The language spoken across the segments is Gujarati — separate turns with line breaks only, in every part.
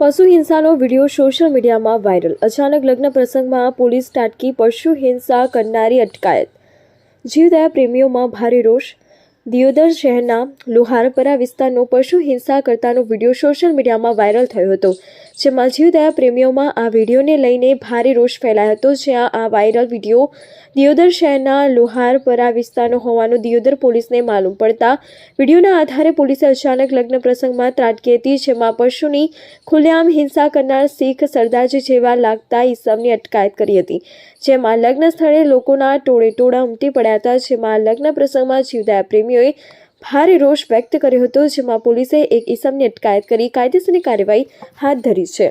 પશુ હિંસાનો વીડિયો સોશિયલ મીડિયામાં વાયરલ. અચાનક લગ્ન પ્રસંગમાં પોલીસ ટાટકી પશુ હિંસા કરનારી અટકાયત. જીવદયા પ્રેમીઓમાં ભારે રોષ. દિયોદર શહેરના લોહારપરા વિસ્તારનો પશુ હિંસા કરતાનો વીડિયો સોશિયલ મીડિયામાં વાયરલ થયો હતો. જેમાં જીવદયા પ્રેમીઓમાં આ વિડીયોને લઈને ભારે રોષ ફેલાયો હતો, જ્યાં આ વાયરલ વીડિયો દિયોદર શહેરના લોહારપરા વિસ્તારનો હોવાનું દિયોદર પોલીસને માલુમ પડતા વિડીયોના આધારે પોલીસે અચાનક લગ્ન પ્રસંગમાં ત્રાટકી હતી, જેમાં પશુની ખુલ્લેઆમ હિંસા કરનાર શીખ સરદારજી જેવા લાગતા ઈસમની અટકાયત કરી હતી. જેમાં લગ્ન સ્થળે લોકોના ટોળે ટોળા ઉમટી પડ્યા હતા, જેમાં લગ્ન પ્રસંગમાં જીવદયા પ્રેમીઓએ ભારે રોષ વ્યક્ત કર્યો હતો, જેમાં પોલીસે એક ઈસમની અટકાયત કરી કાયદેસરની કાર્યવાહી હાથ ધરી છે.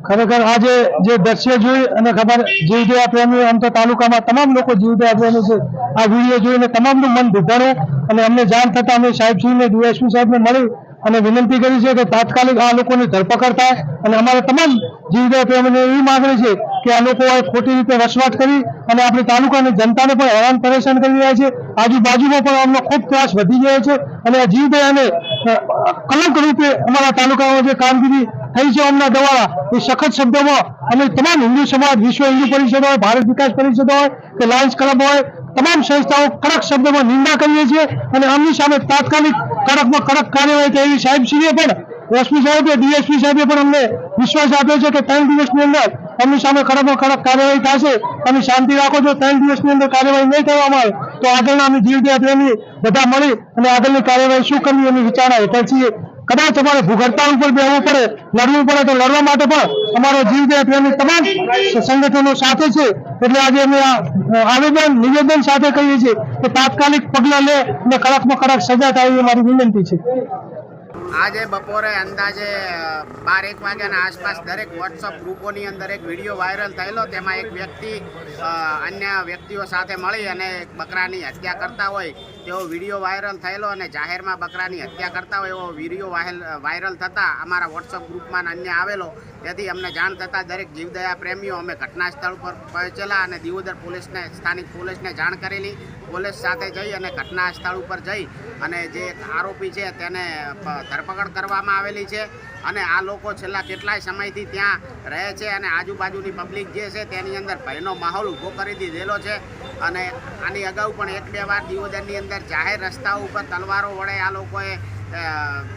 ખરેખર આજે જે દ્રશ્ય જોઈ અને ખબર જીવદયા પ્રેમી આમ તો તાલુકામાં તમામ લોકો જીવદયા પ્રેમી છે, આ વીડિયો જોઈને તમામનું મન દુભાણું અને અમને જાણ થતા અમે સાહેબશ્રીને ડીએસપી સાહેબને મળી અને વિનંતી કરી છે કે તાત્કાલિક આ લોકોની ધરપકડ થાય અને અમારે તમામ જીવદયા પ્રેમીને એવી માગણી છે કે આ લોકો ખોટી રીતે વસવાટ કરી અને આપણે તાલુકાની જનતાને પણ હેરાન પરેશાન કરી રહ્યા છે. આજુબાજુમાં પણ અમને ખૂબ ત્રાસ વધી ગયો છે અને આ જીવદયાને કલંક રૂપે અમારા તાલુકામાં જે કામગીરી થઈ છે અમના દ્વારા, એ સખત શબ્દોમાં અમે તમામ હિન્દુ સમાજ, વિશ્વ હિન્દુ પરિષદ હોય, ભારત વિકાસ પરિષદ હોય કે લાયન્સ ક્લબ હોય, તમામ સંસ્થાઓ કડક શબ્દોમાં નિંદા કરીએ છીએ અને આમની સામે તાત્કાલિક કડકમાં કડક કાર્યવાહી એવી સાહેબશ્રીએ પણ એસપી સાહેબે, ડીએસપી સાહેબે પણ અમને વિશ્વાસ આપ્યો છે કે ત્રણ દિવસની અંદર એમની સામે કડકમાં કડક કાર્યવાહી થશે. તમે શાંતિ રાખો જો ત્રણ દિવસની અંદર કાર્યવાહી નહીં કરવામાં આવે, તો આગળના અમે જીવ પ્રેમી બધા મળી અને આગળની કાર્યવાહી શું કરવી એની વિચારણા હેઠળ છીએ. કદાચ અમારે ભૂગર્તાળ ઉપર બેહવું પડે, લડવું પડે, તો લડવા માટે પણ અમારો જીવદયા પ્રેમી તમામ સંગઠનો સાથે છે. એટલે આજે અમે આ આવેદન, નિવેદન સાથે કહીએ છીએ કે તાત્કાલિક પગલાં લે અને કડકમાં કડક સજા થાય એ મારી વિનંતી છે.
આજે બપોરે અંદાજે બાર, એક વાગ્યાના આસપાસ દરેક વોટ્સઅપ ગ્રુપોની અંદર એક વીડિયો વાયરલ થયેલો. તેમાં એક વ્યક્તિ અન્ય વ્યક્તિઓ સાથે મળી અને બકરાની હત્યા કરતા હોય. તેવો વીડિયો વાયરલ થયેલો અને જાહેરમાં બકરાની હત્યા કરતા હોય એવો વીડિયો વાયરલ થતાં અમારા વોટ્સઅપ ગ્રુપમાં અન્ય આવેલો. તેથી અમને જાણ થતાં દરેક જીવદયા પ્રેમીઓ અમે ઘટના સ્થળ પર પહોંચેલા અને દિવોદર પોલીસને, સ્થાનિક પોલીસને જાણ કરેલી. પોલીસ સાથે જઈ અને ઘટના સ્થળ ઉપર જઈ અને જે આરોપી છે તેને ધરપકડ કરવામાં આવેલી છે. અને આ લોકો છેલ્લા કેટલાય સમયથી ત્યાં રહે છે અને આજુબાજુની પબ્લિક જે છે તેની અંદર ભયનો માહોલ ઊભો કરી દીધેલો છે. અને આની અગાઉ પણ એક બે વાર દિયોદરની અંદર જાહેર રસ્તાઓ ઉપર તલવારો વડે આ લોકોએ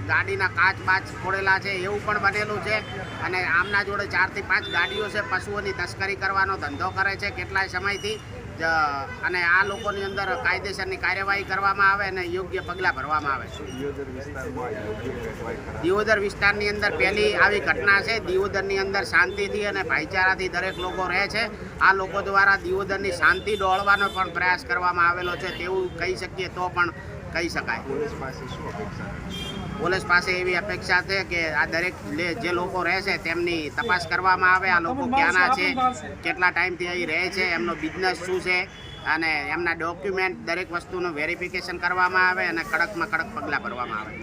ગાડીના કાચ બાચ ફોડેલા છે, એવું પણ બનેલું છે. અને આમના જોડે ચારથી પાંચ ગાડીઓ છે, પશુઓની તસ્કરી કરવાનો ધંધો કરે છે. કેટલાય સમયથી અને આ લોકોની અંદર કાયદેસરની કાર્યવાહી કરવામાં આવે અને યોગ્ય પગલાં ભરવામાં આવે દિયોદર વિસ્તારની અંદર પહેલી આવી ઘટના છે. દિયોદરની અંદર શાંતિથી અને ભાઈચારાથી દરેક લોકો રહે છે. આ લોકો દ્વારા દિયોદરની શાંતિ ડોળવાનો પણ પ્રયાસ કરવામાં આવેલો છે. તેવું કહી શકીએ તો પણ કહી શકાય. પોલીસ પાસે એવી અપેક્ષા છે કે આ દરેક જે લોકો રહે છે તેમની તપાસ કરવામાં આવે. આ લોકો ક્યાંના છે કેટલા ટાઈમથી અહીં રહે છે એમનો બિઝનેસ શું છે અને એમના ડોક્યુમેન્ટ દરેક વસ્તુનું વેરિફિકેશન કરવામાં આવે અને કડકમાં કડક પગલાં ભરવામાં આવે.